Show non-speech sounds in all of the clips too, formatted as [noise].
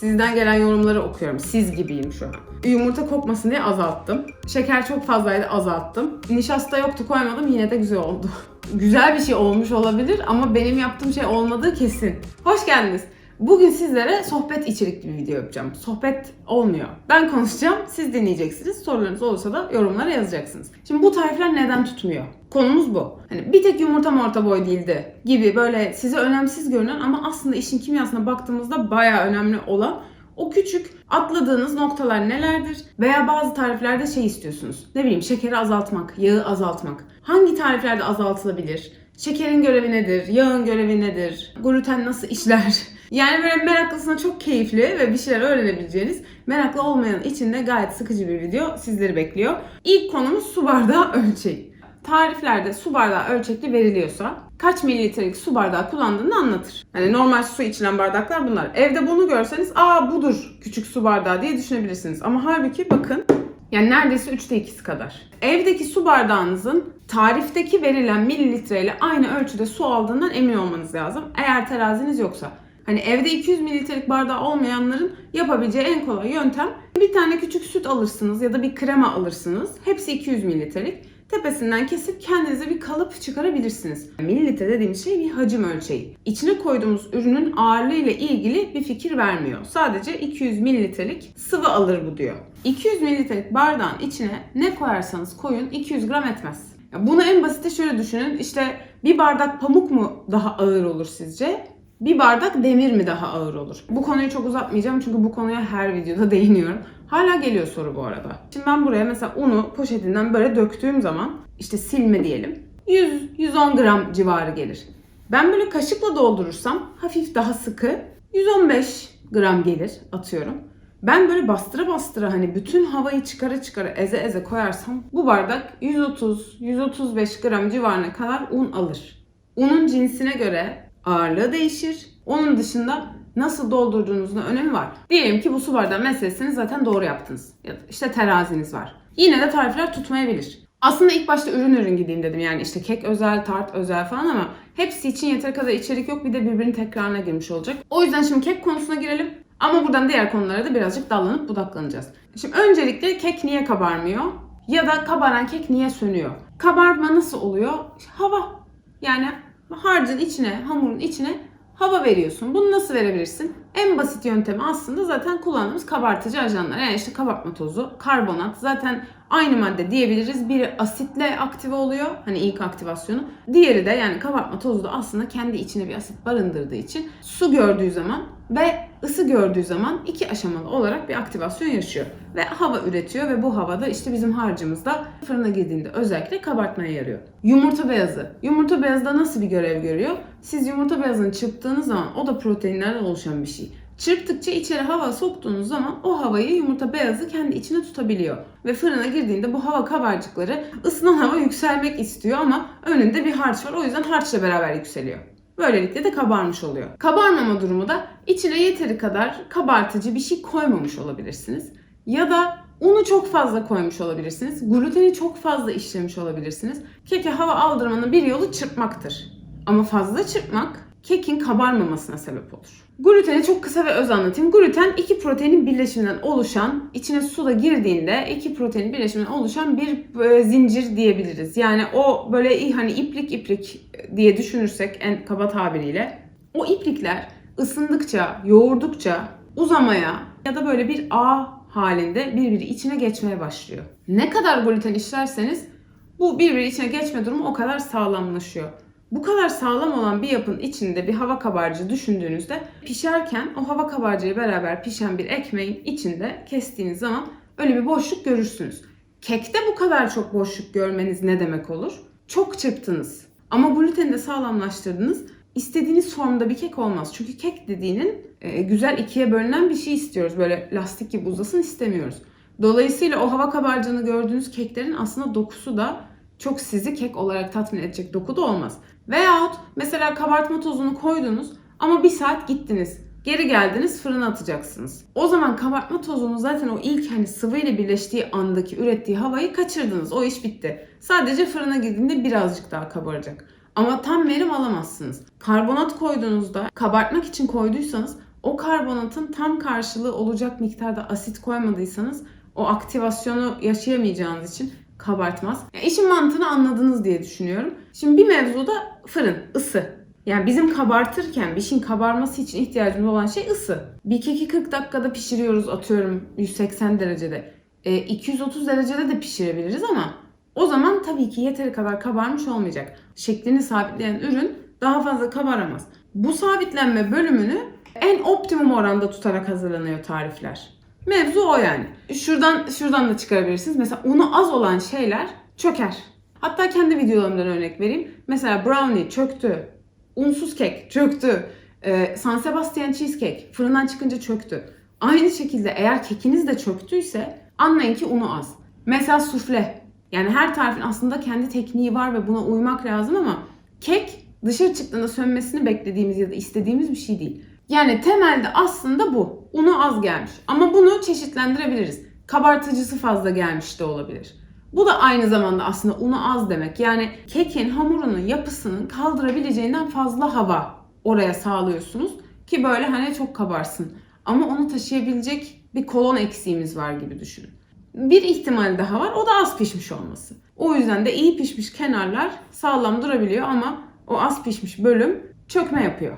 Sizden gelen yorumları okuyorum. Siz gibiyim şu an. Yumurta kokmasın diye azalttım. Şeker çok fazlaydı azalttım. Nişasta yoktu koymadım yine de güzel oldu. [laughs] güzel bir şey olmuş olabilir ama benim yaptığım şey olmadığı kesin. Hoş geldiniz. Bugün sizlere sohbet içerikli bir video yapacağım. Sohbet olmuyor. Ben konuşacağım, siz dinleyeceksiniz. Sorularınız olursa da yorumlara yazacaksınız. Şimdi bu tarifler neden tutmuyor? Konumuz bu. Hani bir tek yumurta orta boy değildi gibi böyle size önemsiz görünen ama aslında işin kimyasına baktığımızda bayağı önemli olan o küçük atladığınız noktalar nelerdir? Veya bazı tariflerde şey istiyorsunuz. Ne bileyim şekeri azaltmak, yağı azaltmak. Hangi tariflerde azaltılabilir? Şekerin görevi nedir? Yağın görevi nedir? Gluten nasıl işler? Yani böyle meraklısına çok keyifli ve bir şeyler öğrenebileceğiniz, meraklı olmayan için de gayet sıkıcı bir video sizleri bekliyor. İlk konumuz su bardağı [laughs] ölçeği. Tariflerde su bardağı ölçekli veriliyorsa kaç mililitrelik su bardağı kullandığını anlatır. Hani normal su içilen bardaklar bunlar. Evde bunu görseniz aa budur küçük su bardağı diye düşünebilirsiniz. Ama halbuki bakın yani neredeyse 3'te 2'si kadar. Evdeki su bardağınızın tarifteki verilen mililitreyle aynı ölçüde su aldığından emin olmanız lazım. Eğer teraziniz yoksa. Hani evde 200 mililitrelik bardağı olmayanların yapabileceği en kolay yöntem bir tane küçük süt alırsınız ya da bir krema alırsınız. Hepsi 200 mililitrelik. Tepesinden kesip kendinize bir kalıp çıkarabilirsiniz. Mililitre dediğimiz şey bir hacim ölçeği. İçine koyduğumuz ürünün ağırlığı ile ilgili bir fikir vermiyor. Sadece 200 mililitrelik sıvı alır bu diyor. 200 mililitrelik bardağın içine ne koyarsanız koyun 200 gram etmez. Bunu en basite şöyle düşünün. İşte bir bardak pamuk mu daha ağır olur sizce? Bir bardak demir mi daha ağır olur? Bu konuyu çok uzatmayacağım çünkü bu konuya her videoda [laughs] değiniyorum. Hala geliyor soru bu arada. Şimdi ben buraya mesela unu poşetinden böyle döktüğüm zaman işte silme diyelim. 100-110 gram civarı gelir. Ben böyle kaşıkla doldurursam hafif daha sıkı 115 gram gelir atıyorum. Ben böyle bastıra bastıra hani bütün havayı çıkara çıkara eze eze koyarsam bu bardak 130-135 gram civarına kadar un alır. Unun cinsine göre ağırlığı değişir. Onun dışında nasıl doldurduğunuzun önemi var. Diyelim ki bu su bardağı meselesini zaten doğru yaptınız. Ya da işte teraziniz var. Yine de tarifler tutmayabilir. Aslında ilk başta ürün ürün gideyim dedim. Yani işte kek özel, tart özel falan ama hepsi için yeteri kadar içerik yok. Bir de birbirinin tekrarına girmiş olacak. O yüzden şimdi kek konusuna girelim. Ama buradan diğer konulara da birazcık dallanıp budaklanacağız. Şimdi öncelikle kek niye kabarmıyor? Ya da kabaran kek niye sönüyor? Kabarma nasıl oluyor? Hava. Yani harcın içine, hamurun içine hava veriyorsun. Bunu nasıl verebilirsin? En basit yöntemi aslında zaten kullandığımız kabartıcı ajanlar. Yani işte kabartma tozu, karbonat zaten aynı madde diyebiliriz. Biri asitle aktive oluyor. Hani ilk aktivasyonu. Diğeri de yani kabartma tozu da aslında kendi içine bir asit barındırdığı için su gördüğü zaman ve ısı gördüğü zaman iki aşamalı olarak bir aktivasyon yaşıyor. Ve hava üretiyor ve bu havada işte bizim harcımızda fırına girdiğinde özellikle kabartmaya yarıyor. Yumurta beyazı. Yumurta beyazı da nasıl bir görev görüyor? Siz yumurta beyazını çırptığınız zaman o da proteinlerden oluşan bir şey. Çırptıkça içeri hava soktuğunuz zaman o havayı yumurta beyazı kendi içine tutabiliyor. Ve fırına girdiğinde bu hava kabarcıkları ısınan hava yükselmek istiyor ama önünde bir harç var. O yüzden harçla beraber yükseliyor. Böylelikle de kabarmış oluyor. Kabarmama durumu da içine yeteri kadar kabartıcı bir şey koymamış olabilirsiniz. Ya da unu çok fazla koymuş olabilirsiniz. Gluteni çok fazla işlemiş olabilirsiniz. Keke hava aldırmanın bir yolu çırpmaktır. Ama fazla çırpmak kekin kabarmamasına sebep olur. Gluteni çok kısa ve öz anlatayım. Gluten iki proteinin birleşiminden oluşan, içine su da girdiğinde iki proteinin birleşiminden oluşan bir e, zincir diyebiliriz. Yani o böyle hani iplik iplik diye düşünürsek en kaba tabiriyle o iplikler ısındıkça, yoğurdukça uzamaya ya da böyle bir ağ halinde birbiri içine geçmeye başlıyor. Ne kadar gluten işlerseniz bu birbiri içine geçme durumu o kadar sağlamlaşıyor. Bu kadar sağlam olan bir yapın içinde bir hava kabarcığı düşündüğünüzde pişerken o hava kabarcığı beraber pişen bir ekmeğin içinde kestiğiniz zaman öyle bir boşluk görürsünüz. Kekte bu kadar çok boşluk görmeniz ne demek olur? Çok çırptınız. Ama gluteni de sağlamlaştırdınız. İstediğiniz formda bir kek olmaz. Çünkü kek dediğinin e, güzel ikiye bölünen bir şey istiyoruz. Böyle lastik gibi uzasın istemiyoruz. Dolayısıyla o hava kabarcığını gördüğünüz keklerin aslında dokusu da çok sizi kek olarak tatmin edecek dokuda olmaz. Veyahut mesela kabartma tozunu koydunuz ama bir saat gittiniz. Geri geldiniz fırına atacaksınız. O zaman kabartma tozunu zaten o ilk hani sıvı ile birleştiği andaki ürettiği havayı kaçırdınız. O iş bitti. Sadece fırına girdiğinde birazcık daha kabaracak. Ama tam verim alamazsınız. Karbonat koyduğunuzda kabartmak için koyduysanız o karbonatın tam karşılığı olacak miktarda asit koymadıysanız o aktivasyonu yaşayamayacağınız için kabartmaz. Yani işin mantığını anladınız diye düşünüyorum. Şimdi bir mevzuda fırın, ısı. Yani bizim kabartırken bir şeyin kabarması için ihtiyacımız olan şey ısı. Bir keki 40 dakikada pişiriyoruz atıyorum 180 derecede. E, 230 derecede de pişirebiliriz ama o zaman tabii ki yeteri kadar kabarmış olmayacak. Şeklini sabitleyen ürün daha fazla kabaramaz. Bu sabitlenme bölümünü en optimum oranda tutarak hazırlanıyor tarifler. Mevzu o yani. Şuradan şuradan da çıkarabilirsiniz. Mesela unu az olan şeyler çöker. Hatta kendi videolarımdan örnek vereyim. Mesela brownie çöktü. Unsuz kek çöktü. Ee, San Sebastian cheesecake fırından çıkınca çöktü. Aynı şekilde eğer kekiniz de çöktüyse anlayın ki unu az. Mesela sufle. Yani her tarifin aslında kendi tekniği var ve buna uymak lazım ama kek dışarı çıktığında sönmesini beklediğimiz ya da istediğimiz bir şey değil. Yani temelde aslında bu. Unu az gelmiş. Ama bunu çeşitlendirebiliriz. Kabartıcısı fazla gelmiş de olabilir. Bu da aynı zamanda aslında unu az demek. Yani kekin hamurunun yapısının kaldırabileceğinden fazla hava oraya sağlıyorsunuz ki böyle hani çok kabarsın. Ama onu taşıyabilecek bir kolon eksiğimiz var gibi düşünün. Bir ihtimal daha var o da az pişmiş olması. O yüzden de iyi pişmiş kenarlar sağlam durabiliyor ama o az pişmiş bölüm çökme yapıyor.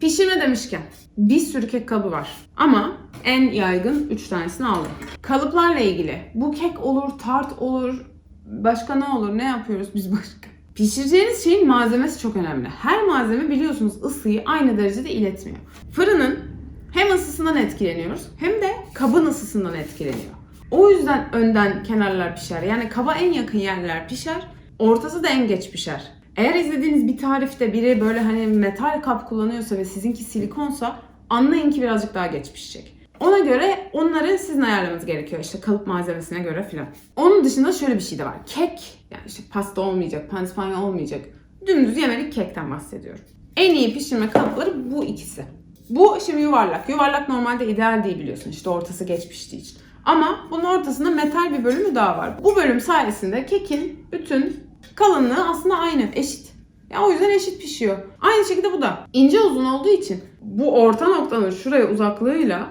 Pişirme demişken bir sürü kek kalıbı var. Ama en yaygın 3 tanesini aldım. Kalıplarla ilgili bu kek olur, tart olur, başka ne olur, ne yapıyoruz biz [laughs] başka? Pişireceğiniz şeyin malzemesi çok önemli. Her malzeme biliyorsunuz ısıyı aynı derecede iletmiyor. Fırının hem ısısından etkileniyoruz hem de kabın ısısından etkileniyor. O yüzden önden kenarlar pişer. Yani kaba en yakın yerler pişer, ortası da en geç pişer. Eğer izlediğiniz bir tarifte biri böyle hani metal kap kullanıyorsa ve sizinki silikonsa anlayın ki birazcık daha geç pişecek. Ona göre onları sizin ayarlamanız gerekiyor işte kalıp malzemesine göre filan. Onun dışında şöyle bir şey de var. Kek yani işte pasta olmayacak, pandispanya olmayacak. Dümdüz yemelik kekten bahsediyorum. En iyi pişirme kalıpları bu ikisi. Bu şimdi yuvarlak. Yuvarlak normalde ideal değil biliyorsun işte ortası geç piştiği için. Ama bunun ortasında metal bir bölümü daha var. Bu bölüm sayesinde kekin bütün kalınlığı aslında aynı, eşit. Ya o yüzden eşit pişiyor. Aynı şekilde bu da. ince uzun olduğu için bu orta noktanın şuraya uzaklığıyla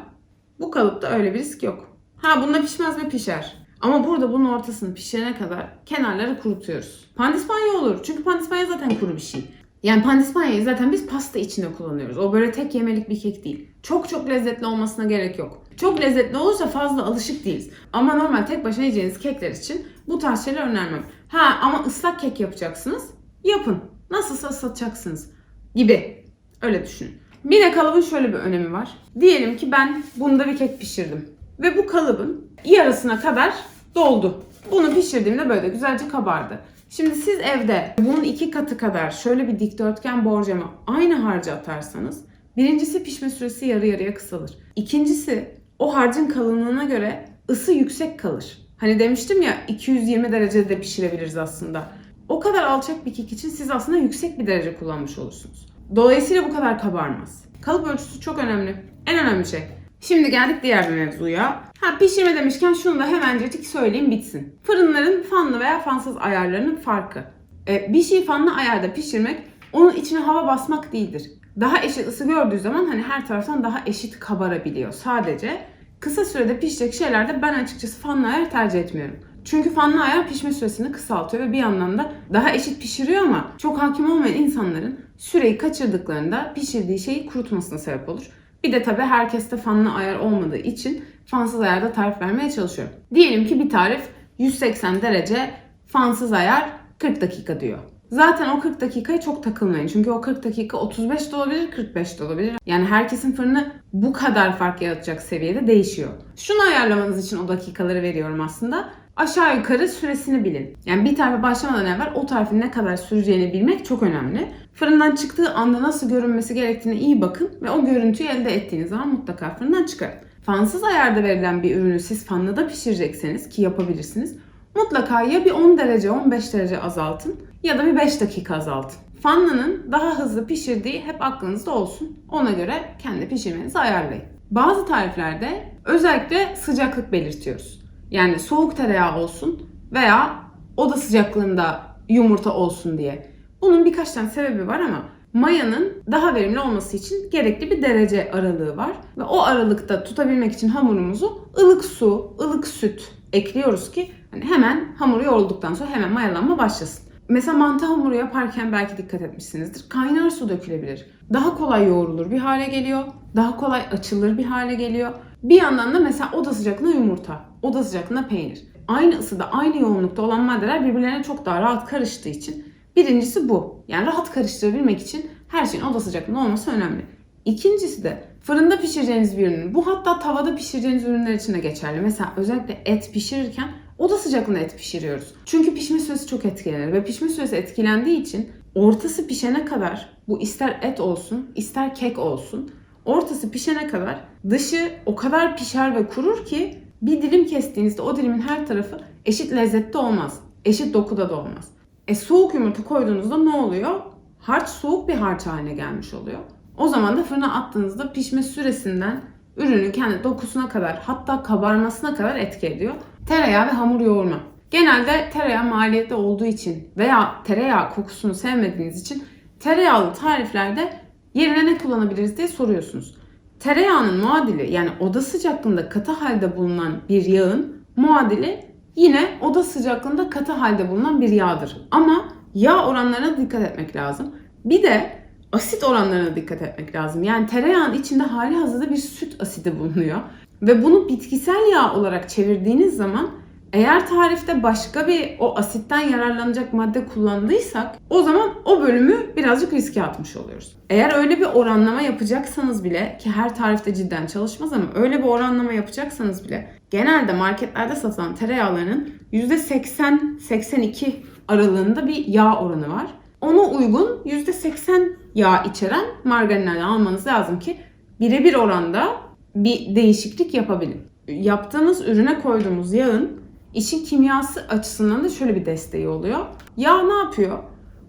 bu kalıpta öyle bir risk yok. Ha bunda pişmez mi pişer. Ama burada bunun ortasını pişene kadar kenarları kurutuyoruz. Pandispanya olur. Çünkü pandispanya zaten kuru bir şey. Yani pandispanyayı zaten biz pasta içinde kullanıyoruz. O böyle tek yemelik bir kek değil. Çok çok lezzetli olmasına gerek yok. Çok lezzetli olursa fazla alışık değiliz. Ama normal tek başına yiyeceğiniz kekler için bu tarz şeyler önermem. Ha ama ıslak kek yapacaksınız. Yapın. Nasılsa satacaksınız gibi. Öyle düşünün. Bir de kalıbın şöyle bir önemi var. Diyelim ki ben bunda bir kek pişirdim. Ve bu kalıbın yarısına kadar doldu. Bunu pişirdiğimde böyle güzelce kabardı. Şimdi siz evde bunun iki katı kadar şöyle bir dikdörtgen borcama aynı harcı atarsanız birincisi pişme süresi yarı yarıya kısalır. İkincisi o harcın kalınlığına göre ısı yüksek kalır. Hani demiştim ya 220 derecede de pişirebiliriz aslında. O kadar alçak bir kek için siz aslında yüksek bir derece kullanmış olursunuz. Dolayısıyla bu kadar kabarmaz. Kalıp ölçüsü çok önemli. En önemli şey. Şimdi geldik diğer bir mevzuya. Ha pişirme demişken şunu da hemencecik söyleyeyim bitsin. Fırınların fanlı veya fansız ayarlarının farkı. Ee, bir şey fanlı ayarda pişirmek onun içine hava basmak değildir. Daha eşit ısı gördüğü zaman hani her taraftan daha eşit kabarabiliyor. Sadece kısa sürede pişecek şeylerde ben açıkçası fanlı ayar tercih etmiyorum. Çünkü fanlı ayar pişme süresini kısaltıyor ve bir yandan da daha eşit pişiriyor ama çok hakim olmayan insanların süreyi kaçırdıklarında pişirdiği şeyi kurutmasına sebep olur. Bir de tabii herkeste fanlı ayar olmadığı için fansız ayarda tarif vermeye çalışıyorum. Diyelim ki bir tarif 180 derece fansız ayar 40 dakika diyor. Zaten o 40 dakikaya çok takılmayın. Çünkü o 40 dakika 35 de olabilir, 45 de olabilir. Yani herkesin fırını bu kadar fark yaratacak seviyede değişiyor. Şunu ayarlamanız için o dakikaları veriyorum aslında. Aşağı yukarı süresini bilin. Yani bir tarife başlamadan evvel o tarifin ne kadar süreceğini bilmek çok önemli. Fırından çıktığı anda nasıl görünmesi gerektiğine iyi bakın ve o görüntüyü elde ettiğiniz zaman mutlaka fırından çıkarın. Fansız ayarda verilen bir ürünü siz fanlıda pişirecekseniz ki yapabilirsiniz. Mutlaka ya bir 10 derece 15 derece azaltın ya da bir 5 dakika azaltın. Fanlının daha hızlı pişirdiği hep aklınızda olsun. Ona göre kendi pişirmenizi ayarlayın. Bazı tariflerde özellikle sıcaklık belirtiyoruz. Yani soğuk tereyağı olsun veya oda sıcaklığında yumurta olsun diye. Bunun birkaç tane sebebi var ama mayanın daha verimli olması için gerekli bir derece aralığı var. Ve o aralıkta tutabilmek için hamurumuzu ılık su, ılık süt ekliyoruz ki hani hemen hamuru yoğrulduktan sonra hemen mayalanma başlasın. Mesela mantı hamuru yaparken belki dikkat etmişsinizdir. Kaynar su dökülebilir. Daha kolay yoğrulur bir hale geliyor. Daha kolay açılır bir hale geliyor. Bir yandan da mesela oda sıcaklığında yumurta, oda sıcaklığında peynir. Aynı ısıda, aynı yoğunlukta olan maddeler birbirlerine çok daha rahat karıştığı için birincisi bu. Yani rahat karıştırabilmek için her şeyin oda sıcaklığında olması önemli. İkincisi de fırında pişireceğiniz bir ürün. Bu hatta tavada pişireceğiniz ürünler için de geçerli. Mesela özellikle et pişirirken oda sıcaklığında et pişiriyoruz. Çünkü pişme süresi çok etkilenir ve pişme süresi etkilendiği için ortası pişene kadar bu ister et olsun ister kek olsun ortası pişene kadar dışı o kadar pişer ve kurur ki bir dilim kestiğinizde o dilimin her tarafı eşit lezzette olmaz. Eşit dokuda da olmaz. E soğuk yumurta koyduğunuzda ne oluyor? Harç soğuk bir harç haline gelmiş oluyor. O zaman da fırına attığınızda pişme süresinden ürünün kendi dokusuna kadar hatta kabarmasına kadar etki ediyor. Tereyağı ve hamur yoğurma. Genelde tereyağı maliyetli olduğu için veya tereyağı kokusunu sevmediğiniz için tereyağlı tariflerde yerine ne kullanabiliriz diye soruyorsunuz. Tereyağının muadili yani oda sıcaklığında katı halde bulunan bir yağın muadili yine oda sıcaklığında katı halde bulunan bir yağdır. Ama yağ oranlarına dikkat etmek lazım. Bir de asit oranlarına dikkat etmek lazım. Yani tereyağın içinde hali hazırda bir süt asidi bulunuyor. Ve bunu bitkisel yağ olarak çevirdiğiniz zaman eğer tarifte başka bir o asitten yararlanacak madde kullandıysak o zaman o bölümü birazcık riske atmış oluyoruz. Eğer öyle bir oranlama yapacaksanız bile ki her tarifte cidden çalışmaz ama öyle bir oranlama yapacaksanız bile genelde marketlerde satılan tereyağlarının %80-82 aralığında bir yağ oranı var. Ona uygun %80 yağ içeren margarinlerden almanız lazım ki birebir oranda bir değişiklik yapabilin. Yaptığınız ürüne koyduğumuz yağın işin kimyası açısından da şöyle bir desteği oluyor. Yağ ne yapıyor?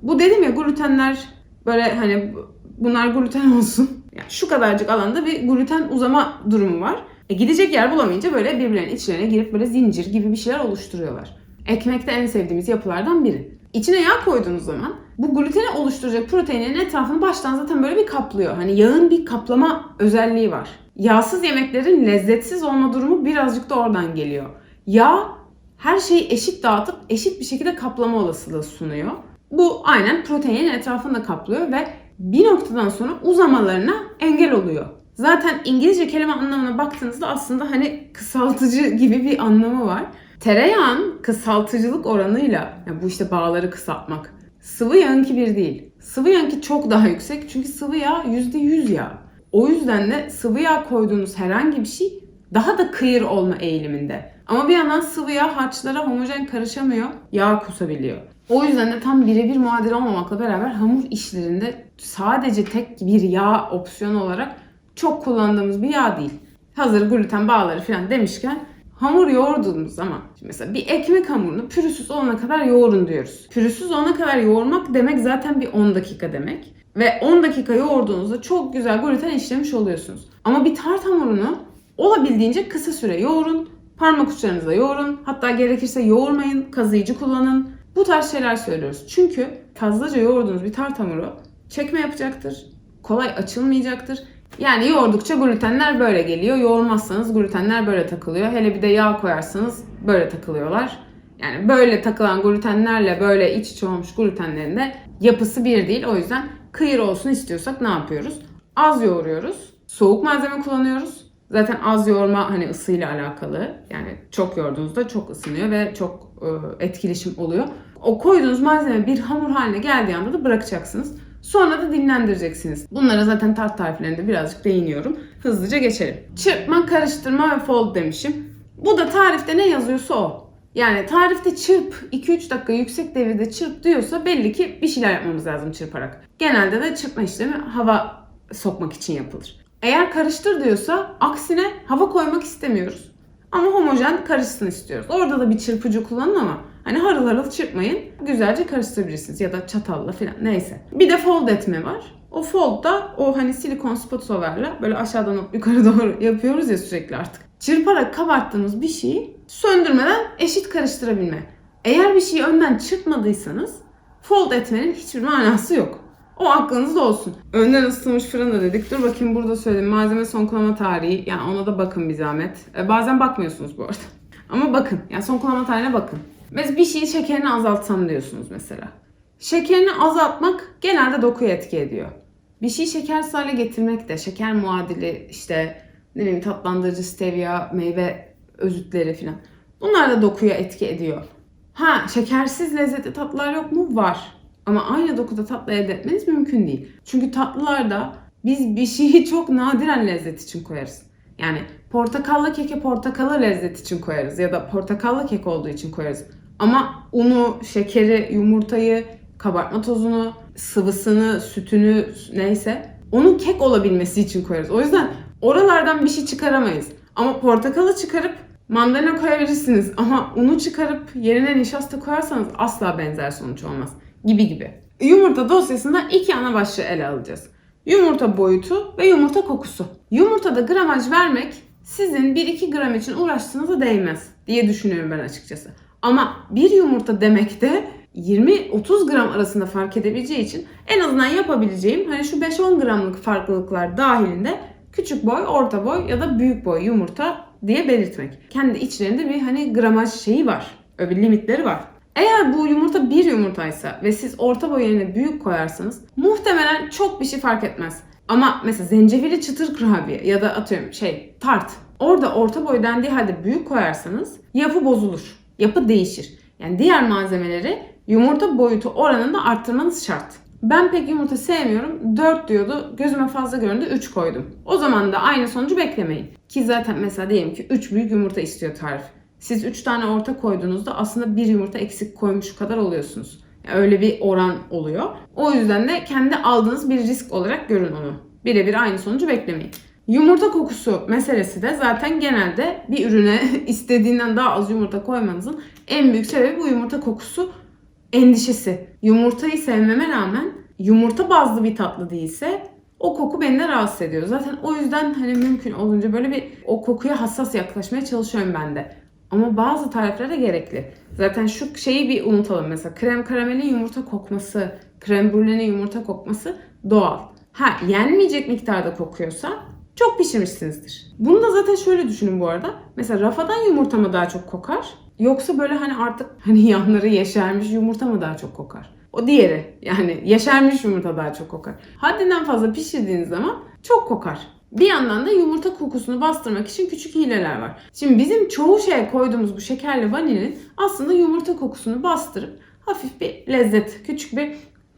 Bu dedim ya glutenler böyle hani bunlar gluten [laughs] olsun. Yani şu kadarcık alanda bir gluten uzama durumu var. E gidecek yer bulamayınca böyle birbirlerinin içlerine girip böyle zincir gibi bir şeyler oluşturuyorlar. Ekmek de en sevdiğimiz yapılardan biri. İçine yağ koyduğunuz zaman bu gluteni oluşturacak proteinlerin etrafını baştan zaten böyle bir kaplıyor. Hani yağın bir kaplama özelliği var. Yağsız yemeklerin lezzetsiz olma durumu birazcık da oradan geliyor. Yağ her şeyi eşit dağıtıp eşit bir şekilde kaplama olasılığı sunuyor. Bu aynen proteinin etrafını da kaplıyor ve bir noktadan sonra uzamalarına engel oluyor. Zaten İngilizce kelime anlamına baktığınızda aslında hani kısaltıcı gibi bir anlamı var. Tereyağın kısaltıcılık oranıyla, yani bu işte bağları kısaltmak, sıvı yağınki bir değil. Sıvı yağınki çok daha yüksek çünkü sıvı yağ %100 yağ. O yüzden de sıvı yağ koyduğunuz herhangi bir şey daha da kıyır olma eğiliminde. Ama bir yandan sıvı yağ harçlara homojen karışamıyor, yağ kusabiliyor. O yüzden de tam birebir muadil olmamakla beraber hamur işlerinde sadece tek bir yağ opsiyonu olarak çok kullandığımız bir yağ değil. Hazır gluten bağları falan demişken hamur yoğurduğumuz zaman mesela bir ekmek hamurunu pürüzsüz olana kadar yoğurun diyoruz. Pürüzsüz olana kadar yoğurmak demek zaten bir 10 dakika demek. Ve 10 dakika yoğurduğunuzda çok güzel gluten işlemiş oluyorsunuz. Ama bir tart hamurunu olabildiğince kısa süre yoğurun. Parmak uçlarınızla yoğurun. Hatta gerekirse yoğurmayın, kazıyıcı kullanın. Bu tarz şeyler söylüyoruz. Çünkü fazlaca yoğurduğunuz bir tart hamuru çekme yapacaktır. Kolay açılmayacaktır. Yani yoğurdukça glutenler böyle geliyor. Yoğurmazsanız glutenler böyle takılıyor. Hele bir de yağ koyarsanız böyle takılıyorlar. Yani böyle takılan glutenlerle böyle iç içe olmuş glutenlerin de yapısı bir değil. O yüzden kıyır olsun istiyorsak ne yapıyoruz? Az yoğuruyoruz. Soğuk malzeme kullanıyoruz. Zaten az yoğurma hani ısıyla alakalı. Yani çok yoğurduğunuzda çok ısınıyor ve çok e, etkileşim oluyor. O koyduğunuz malzeme bir hamur haline geldiği anda da bırakacaksınız. Sonra da dinlendireceksiniz. Bunlara zaten tart tariflerinde birazcık değiniyorum. Hızlıca geçelim. Çırpma, karıştırma ve fold demişim. Bu da tarifte ne yazıyorsa o. Yani tarifte çırp 2-3 dakika yüksek devirde çırp diyorsa belli ki bir şeyler yapmamız lazım çırparak. Genelde de çırpma işlemi hava sokmak için yapılır. Eğer karıştır diyorsa aksine hava koymak istemiyoruz. Ama homojen karışsın istiyoruz. Orada da bir çırpıcı kullanın ama hani harıl harıl çırpmayın. Güzelce karıştırabilirsiniz ya da çatalla falan neyse. Bir de fold etme var. O fold da o hani silikon spatulayla böyle aşağıdan yukarı [laughs] doğru yapıyoruz ya sürekli artık. Çırparak kabarttığımız bir şeyi söndürmeden eşit karıştırabilme. Eğer bir şeyi önden çırpmadıysanız fold etmenin hiçbir manası yok. O aklınızda olsun. Önden ısıtılmış fırında dedik. Dur bakayım burada söyleyeyim. Malzeme son kullanma tarihi. Yani ona da bakın bir zahmet. E, bazen bakmıyorsunuz bu arada. [laughs] Ama bakın. Yani son kullanma tarihine bakın. Mesela bir şeyin şekerini azaltsam diyorsunuz mesela. Şekerini azaltmak genelde dokuya etki ediyor. Bir şeyi şekersiz hale getirmek de şeker muadili işte ne bileyim tatlandırıcı stevia, meyve özütleri falan. Bunlar da dokuya etki ediyor. Ha şekersiz lezzetli tatlılar yok mu? Var. Ama aynı dokuda tatlı elde etmeniz mümkün değil. Çünkü tatlılarda biz bir şeyi [laughs] çok nadiren lezzet için koyarız. Yani portakallı keke portakalı lezzet için koyarız ya da portakallı kek olduğu için koyarız. Ama unu, şekeri, yumurtayı, kabartma tozunu, sıvısını, sütünü neyse onun kek olabilmesi için koyarız. O yüzden oralardan bir şey çıkaramayız. Ama portakalı çıkarıp mandalina koyabilirsiniz ama unu çıkarıp yerine nişasta koyarsanız asla benzer sonuç olmaz. Gibi gibi. Yumurta dosyasında iki ana başlığı ele alacağız. Yumurta boyutu ve yumurta kokusu. Yumurtada gramaj vermek sizin 1-2 gram için uğraştığınıza değmez diye düşünüyorum ben açıkçası. Ama bir yumurta demek de 20-30 gram arasında fark edebileceği için en azından yapabileceğim hani şu 5-10 gramlık farklılıklar dahilinde küçük boy, orta boy ya da büyük boy yumurta diye belirtmek. Kendi içlerinde bir hani gramaj şeyi var. Öyle limitleri var. Eğer bu yumurta bir yumurtaysa ve siz orta boy yerine büyük koyarsanız muhtemelen çok bir şey fark etmez. Ama mesela zencefili çıtır kurabiye ya da atıyorum şey tart. Orada orta boy dendiği halde büyük koyarsanız yapı bozulur. Yapı değişir. Yani diğer malzemeleri yumurta boyutu oranında arttırmanız şart. Ben pek yumurta sevmiyorum. 4 diyordu. Gözüme fazla göründü 3 koydum. O zaman da aynı sonucu beklemeyin. Ki zaten mesela diyelim ki 3 büyük yumurta istiyor tarif. Siz 3 tane orta koyduğunuzda aslında bir yumurta eksik koymuş kadar oluyorsunuz. Yani öyle bir oran oluyor. O yüzden de kendi aldığınız bir risk olarak görün onu. Birebir aynı sonucu beklemeyin. Yumurta kokusu meselesi de zaten genelde bir ürüne [laughs] istediğinden daha az yumurta koymanızın en büyük sebebi bu yumurta kokusu endişesi. Yumurtayı sevmeme rağmen yumurta bazlı bir tatlı değilse o koku beni de rahatsız ediyor. Zaten o yüzden hani mümkün olunca böyle bir o kokuya hassas yaklaşmaya çalışıyorum ben de. Ama bazı tariflere gerekli. Zaten şu şeyi bir unutalım. Mesela krem karamelin yumurta kokması, krem brülenin yumurta kokması doğal. Ha yenmeyecek miktarda kokuyorsa çok pişirmişsinizdir. Bunu da zaten şöyle düşünün bu arada. Mesela rafadan yumurta mı daha çok kokar? Yoksa böyle hani artık hani yanları yeşermiş yumurta mı daha çok kokar? O diğeri yani yeşermiş yumurta daha çok kokar. Haddinden fazla pişirdiğiniz zaman çok kokar. Bir yandan da yumurta kokusunu bastırmak için küçük hileler var. Şimdi bizim çoğu şeye koyduğumuz bu şekerli vanilin aslında yumurta kokusunu bastırıp hafif bir lezzet, küçük bir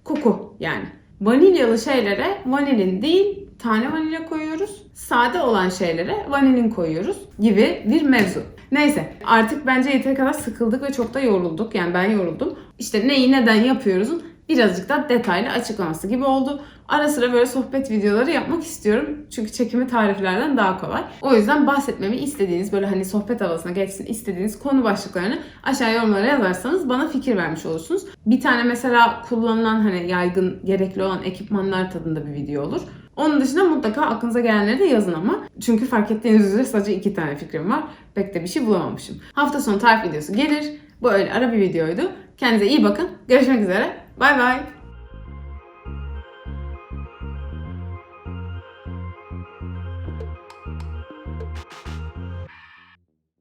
koku yani. Vanilyalı şeylere vanilin değil tane vanilya koyuyoruz. Sade olan şeylere vanilin koyuyoruz gibi bir mevzu. Neyse artık bence yeteri kadar sıkıldık ve çok da yorulduk. Yani ben yoruldum. İşte neyi neden yapıyoruzun birazcık daha detaylı açıklaması gibi oldu. Ara sıra böyle sohbet videoları yapmak istiyorum. Çünkü çekimi tariflerden daha kolay. O yüzden bahsetmemi istediğiniz böyle hani sohbet havasına geçsin istediğiniz konu başlıklarını aşağı yorumlara yazarsanız bana fikir vermiş olursunuz. Bir tane mesela kullanılan hani yaygın gerekli olan ekipmanlar tadında bir video olur. Onun dışında mutlaka aklınıza gelenleri de yazın ama. Çünkü fark ettiğiniz üzere sadece iki tane fikrim var. Pek de bir şey bulamamışım. Hafta sonu tarif videosu gelir. Bu öyle ara bir videoydu. Kendinize iyi bakın. Görüşmek üzere. Bay bay.